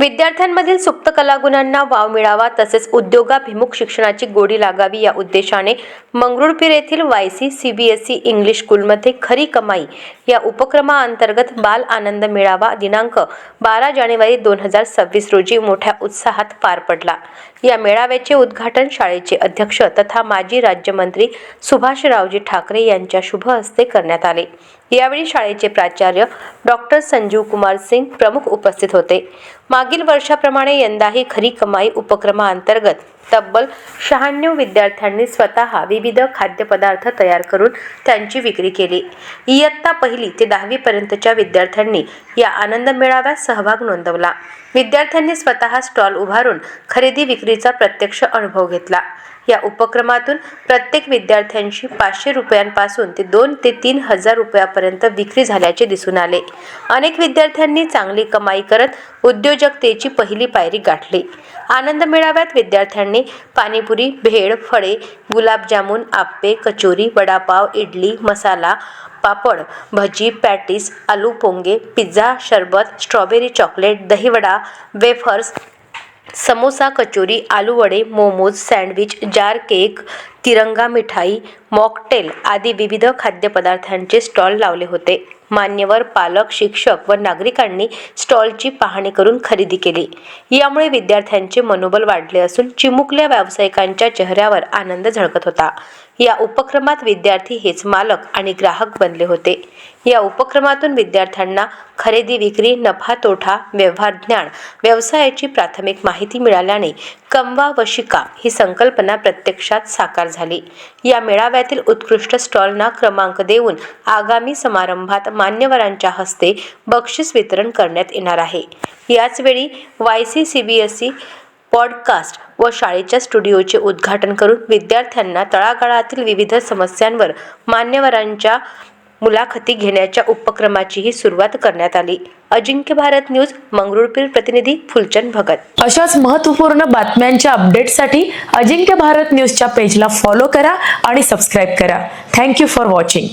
विद्यार्थ्यांमधील सुप्त कलागुणांना वाव मिळावा तसेच उद्योगाभिमुख शिक्षणाची गोडी लागावी या उद्देशाने मंगरुळपीर येथील Y C C B S E English स्कूलमध्ये खरी कमाई या उपक्रमाअंतर्गत बाल आनंद मेळावा दिनांक बारा जानेवारी दोन हजार सव्वीस रोजी मोठ्या उत्साहात पार पडला. या मेळाव्याचे उद्घाटन शाळेचे अध्यक्ष तथा माजी राज्यमंत्री सुभाषरावजी ठाकरे यांच्या शुभ हस्ते करण्यात आले. यावेळी शाळेचे प्राचार्य डॉक्टर संजीव कुमार सिंग प्रमुख उपस्थित होते. मागील वर्षाप्रमाणे यंदाही खरी कमाई उपक्रमाअंतर्गत तब्बल शहाण्णव विद्यार्थ्यांनी स्वतः विविध खाद्यपदार्थ तयार करून त्यांची विक्री केली. इयत्ता पहिली ते दहावीपर्यंतच्या विद्यार्थ्यांनी या आनंद मेळाव्यात सहभाग नोंदवला. विद्यार्थ्यांनी स्वतः स्टॉल उभारून खरेदी विक्रीचा प्रत्यक्ष अनुभव घेतला. या उपक्रमातून प्रत्येक विद्यार्थ्यांची पाचशे रुपयांपासून ते दोन ते तीन हजार रुपयापर्यंत विक्री झाल्याचे दिसून आले. अनेक विद्यार्थ्यांनी चांगली कमाई करत उद्योजकतेची पहिली पायरी गाठली. आनंद मेळाव्यात विद्यार्थ्यांनी पाणीपुरी भेळ फळे गुलाबजामुन आप्पे कचोरी वडापाव इडली मसाला पापड भजी पॅटीस आलू पोंगे pizza sharbat strawberry chocolate dahi vada wafers samosa kachori आलू वडे मोमोज सँडविच जार केक तिरंगा मिठाई मॉकटेल आदी विविध खाद्यपदार्थांचे स्टॉल लावले होते. मान्यवर पालक शिक्षक व नागरिकांनी स्टॉलची पाहणी करून खरेदी केली. यामुळे विद्यार्थ्यांचे मनोबल वाढले असून चिमुकल्या व्यावसायिकांच्या चेहऱ्यावर आनंद झळकत होता. या उपक्रमात विद्यार्थी हेच मालक आणि ग्राहक बनले होते. या उपक्रमातून विद्यार्थ्यांना खरेदी विक्री नफा तोटा व्यवहार ज्ञान व्यवसायाची प्राथमिक माहिती मिळाल्याने कमवा व शिका ही संकल्पना प्रत्यक्षात साकार झाली. या मेळाव्यातील उत्कृष्ट स्टॉलना क्रमांक देऊन आगामी समारंभात मान्यवरांच्या हस्ते बक्षीस वितरण करण्यात येणार आहे. याचवेळी Y C C B S E podcast व शाळेच्या स्टुडिओचे उद्घाटन करून विद्यार्थ्यांना तळागाळातील विविध समस्यांवर मान्यवरांच्या मुलाखती घेण्याच्या उपक्रमाचीही सुरुवात करण्यात आली. अजिंक्य भारत न्यूज मंगरुळपीर प्रतिनिधी फुलचंद भगत. अशाच महत्त्वपूर्ण बातम्यांच्या अपडेटसाठी अजिंक्य भारत न्यूजच्या पेजला फॉलो करा आणि सबस्क्राईब करा. Thank you for watching.